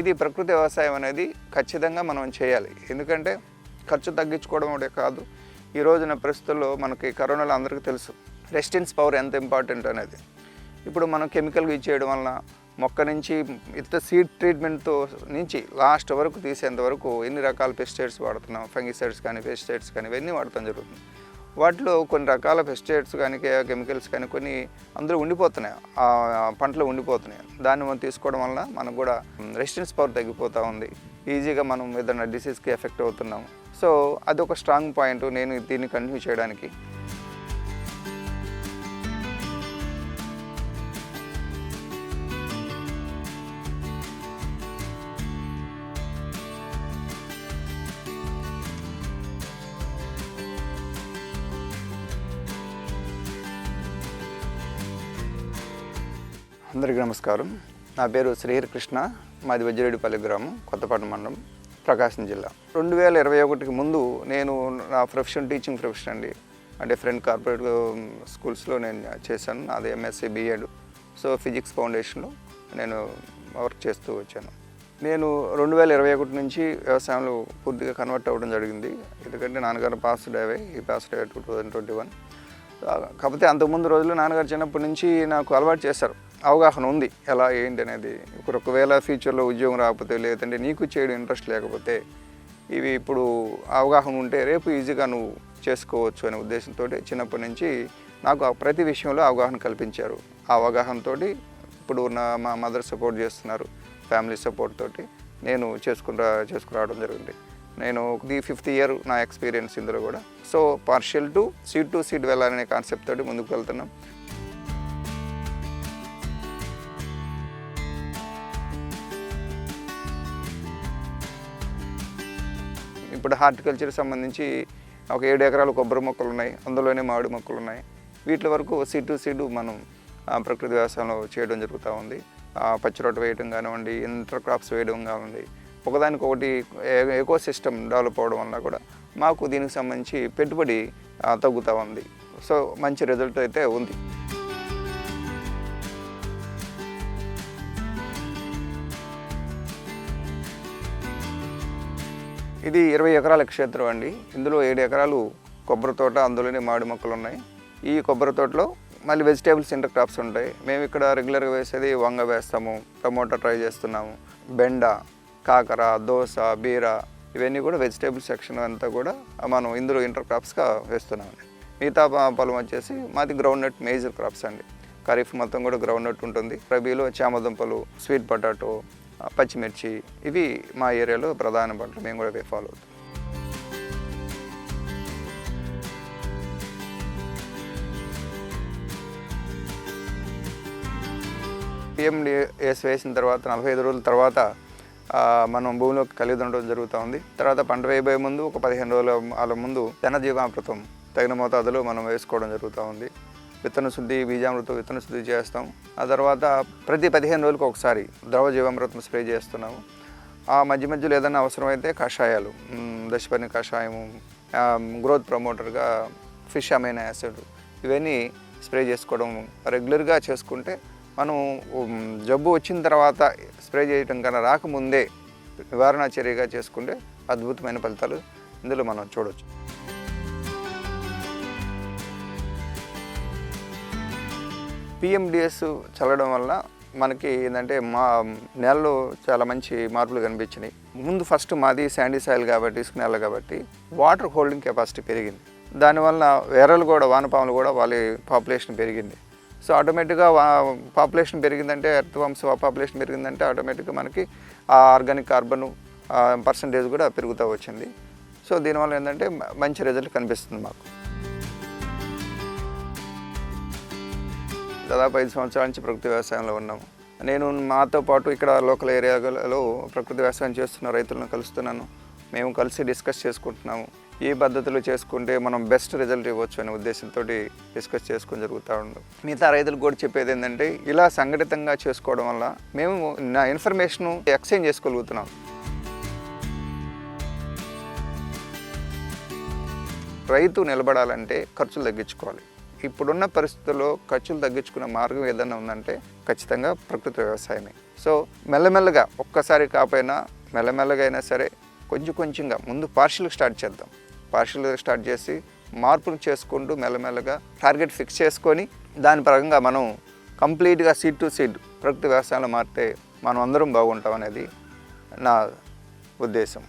ఇది ప్రకృతి వ్యవసాయం అనేది ఖచ్చితంగా మనం చేయాలి. ఎందుకంటే ఖర్చు తగ్గించుకోవడం ఒకటే కాదు. ఈ రోజున పరిస్థితుల్లో మనకి కరోనాలో అందరికీ తెలుసు రెసిస్టెన్స్ పవర్ ఎంత ఇంపార్టెంట్ అనేది. ఇప్పుడు మనం కెమికల్ ఇచ్చేయడం వలన మొక్క నుంచి ఇంత సీడ్ ట్రీట్మెంట్తో నుంచి లాస్ట్ వరకు తీసేంత వరకు ఎన్ని రకాల పెస్టిసైడ్స్ వాడుతున్నాం ఫంగిసైడ్స్ కానీ పెస్టిసైడ్స్ కానీ ఇవన్నీ వాడటం జరుగుతుంది. వాటిలో కొన్ని రకాల పెస్టిసైడ్స్ కానీ కెమికల్స్ కానీ కొన్ని అందులో ఉండిపోతున్నాయి. ఆ పంటలో ఉండిపోతున్నాయి. దాన్ని మనం తీసుకోవడం వలన మనకు కూడా రెసిస్టెన్స్ పవర్ తగ్గిపోతూ ఉంది. ఈజీగా మనం ఏదైనా డిసీజ్కి ఎఫెక్ట్ అవుతున్నాము. సో అది ఒక స్ట్రాంగ్ పాయింట్ నేను దీన్ని కంటిన్యూ చేయడానికి అందరికీ నమస్కారం. నా పేరు శ్రీహరి కృష్ణ మాది వజ్జిరెడ్డిపల్లి గ్రామం కొత్తపట్నం మండలం ప్రకాశం జిల్లా. రెండు వేల ఇరవై ఒకటికి ముందు నేను నా ప్రొఫెషన్ టీచింగ్ ప్రొఫెషన్ అండి. అంటే ఫ్రెండ్ కార్పొరేట్ స్కూల్స్లో నేను చేశాను. నాది ఎంఎస్సీ బీఎడ్. సో ఫిజిక్స్ ఫౌండేషన్లో నేను వర్క్ చేస్తూ వచ్చాను. నేను రెండు వేల ఇరవై ఒకటి నుంచి వ్యవసాయంలో పూర్తిగా కన్వర్ట్ అవ్వడం జరిగింది. ఎందుకంటే నాన్నగారు పాస్ డేవే ఈ pass day two thousand twenty one కాకపోతే అంతకుముందు రోజుల్లో నాన్నగారు చిన్నప్పటి నుంచి నాకు అలవాటు చేశారు. అవగాహన ఉంది. ఎలా ఏంటి అనేది. ఇప్పుడు ఒకవేళ ఫ్యూచర్లో ఉద్యోగం రాకపోతే లేదంటే నీకు చేయడం ఇంట్రెస్ట్ లేకపోతే ఇవి ఇప్పుడు అవగాహన ఉంటే రేపు ఈజీగా నువ్వు చేసుకోవచ్చు అనే ఉద్దేశంతో చిన్నప్పటి నుంచి నాకు ఆ ప్రతి విషయంలో అవగాహన కల్పించారు. ఆ అవగాహనతో ఇప్పుడు నా మా మదర్ సపోర్ట్ చేస్తున్నారు. ఫ్యామిలీ సపోర్ట్ తోటి నేను చేసుకుని చేసుకురావడం జరిగింది. నేను ది ఫిఫ్త్ ఇయర్ నా ఎక్స్పీరియన్స్ ఇందులో కూడా. So partial to seat to seat వెళ్ళాలనే కాన్సెప్ట్ తోటి ముందుకు వెళ్తున్నాం. ఇప్పుడు హార్టికల్చర్ సంబంధించి ఒక ఏడు ఎకరాలు కొబ్బరి మొక్కలు ఉన్నాయి. అందులోనే మామిడి మొక్కలు ఉన్నాయి. వీటి వరకు సీడ్ టు సీడ్ మనం ప్రకృతి వ్యవసాయంలో చేయడం జరుగుతూ ఉంది. పచ్చి రొట్టె వేయడం కానివ్వండి ఇంటర్ క్రాప్స్ వేయడం కానివ్వండి ఒకదానికి ఒకటి ఎకో సిస్టమ్ డెవలప్ అవడం వల్ల కూడా మాకు దీనికి సంబంధించి పెట్టుబడి తగ్గుతూ ఉంది. సో మంచి రిజల్ట్ అయితే ఉంది. ఇది ఇరవై ఎకరాల క్షేత్రం అండి. ఇందులో ఏడు ఎకరాలు కొబ్బరి తోట అందులోనే మామిడి మొక్కలు ఉన్నాయి ఈ కొబ్బరి తోటలో మళ్ళీ వెజిటేబుల్స్ ఇంటర్ క్రాప్స్ ఉంటాయి. మేము ఇక్కడ రెగ్యులర్గా వేసేది వంగ వేస్తాము టమోటా ట్రై చేస్తున్నాము బెండ కాకర దోస బీర ఇవన్నీ కూడా వెజిటేబుల్ సెక్షన్ అంతా కూడా మనం ఇందులో ఇంటర్ క్రాప్స్గా వేస్తున్నామండి. మిగతా పొలం వచ్చేసి మాది గ్రౌండ్ నట్ మేజర్ క్రాప్స్ అండి. ఖరీఫ్ మొత్తం కూడా గ్రౌండ్ నట్ ఉంటుంది. రబీలో చామదుంపలు స్వీట్ పొటాటో పచ్చిమిర్చి ఇవి మా ఏరియాలో ప్రధాన పంటలు. మేము కూడా ఇవే ఫాలో అవుతాం. పిఎండిఎస్ వేసిన తర్వాత నలభై ఐదు రోజుల తర్వాత మనం భూమిలో కలిగి ఉండడం జరుగుతూ ఉంది. తర్వాత పంట వేయబోయే ముందు ఒక పదిహేను రోజుల వాళ్ళ ముందు ధనజీవామృతం తగిన మోతాదులో మనం వేసుకోవడం జరుగుతూ ఉంది. విత్తన శుద్ధి బీజామృతం విత్తన శుద్ధి చేస్తాం. ఆ తర్వాత ప్రతి పదిహేను రోజులకు ఒకసారి ద్రవ జీవామృతం స్ప్రే చేస్తున్నాము. ఆ మధ్య మధ్యలో ఏదైనా అవసరమైతే కషాయాలు దశపని కషాయము గ్రోత్ ప్రమోటర్గా ఫిష్ అమైన్ యాసిడ్ ఇవన్నీ స్ప్రే చేసుకోవడం రెగ్యులర్గా చేసుకుంటే మనం జబ్బు వచ్చిన తర్వాత స్ప్రే చేయటం కన్నా రాకముందే నివారణ చర్యగా చేసుకుంటే అద్భుతమైన ఫలితాలు ఇందులో మనం చూడవచ్చు పిఎండిఎస్ చల్లడం వల్ల మనకి ఏంటంటే మా నేలలో చాలా మంచి మార్పులు కనిపించినాయి. ముందు ఫస్ట్ మాది శాండీ సాయిల్ కాబట్టి ఇసుక నేల కాబట్టి వాటర్ హోల్డింగ్ కెపాసిటీ పెరిగింది. దానివల్ల వేరలు కూడా వానపాములు కూడా వాళ్ళ పాపులేషన్ పెరిగింది. సో ఆటోమేటిక్గా పాపులేషన్ పెరిగిందంటే ఎర్త్ వంశ పాపులేషన్ పెరిగిందంటే ఆటోమేటిక్గా మనకి ఆ ఆర్గానిక్ కార్బన్ పర్సంటేజ్ కూడా పెరుగుతూ వచ్చింది. సో దీనివల్ల ఏంటంటే మంచి రిజల్ట్ కనిపిస్తుంది మాకు. దాదాపు ఐదు సంవత్సరాల నుంచి ప్రకృతి వ్యవసాయంలో ఉన్నాము నేను మాతో పాటు ఇక్కడ లోకల్ ఏరియాలో ప్రకృతి వ్యవసాయం చేస్తున్న రైతులను కలుస్తున్నాను. మేము కలిసి డిస్కస్ చేసుకుంటున్నాము. ఈ పద్ధతిలో చేసుకుంటే మనం బెస్ట్ రిజల్ట్ ఇవ్వచ్చు అనే ఉద్దేశంతో డిస్కస్ చేసుకుని జరుగుతూ ఉండదు మిగతా రైతులకు కూడా చెప్పేది ఏంటంటే ఇలా సంఘటితంగా చేసుకోవడం వల్ల మేము నా ఇన్ఫర్మేషన్ ఎక్స్చేంజ్ చేసుకోగలుగుతున్నాం. రైతు నిలబడాలంటే ఖర్చులు తగ్గించుకోవాలి. ఇప్పుడున్న పరిస్థితుల్లో ఖర్చులు తగ్గించుకునే మార్గం ఏదైనా ఉందంటే ఖచ్చితంగా ప్రకృతి వ్యవసాయమే. సో మెల్లమెల్లగా ఒక్కసారి కాకపోయినా మెల్లమెల్లగా అయినా సరే కొంచెం కొంచెంగా ముందు పార్షియల్గా స్టార్ట్ చేద్దాం. పార్షియల్గా స్టార్ట్ చేసి మార్పులు చేసుకుంటూ మెల్లమెల్లగా టార్గెట్ ఫిక్స్ చేసుకొని దాని పరంగా మనం కంప్లీట్గా సీడ్ టు సీడ్ ప్రకృతి వ్యవసాయంలో మారితే మనం అందరం బాగుంటాం అనేది నా ఉద్దేశం.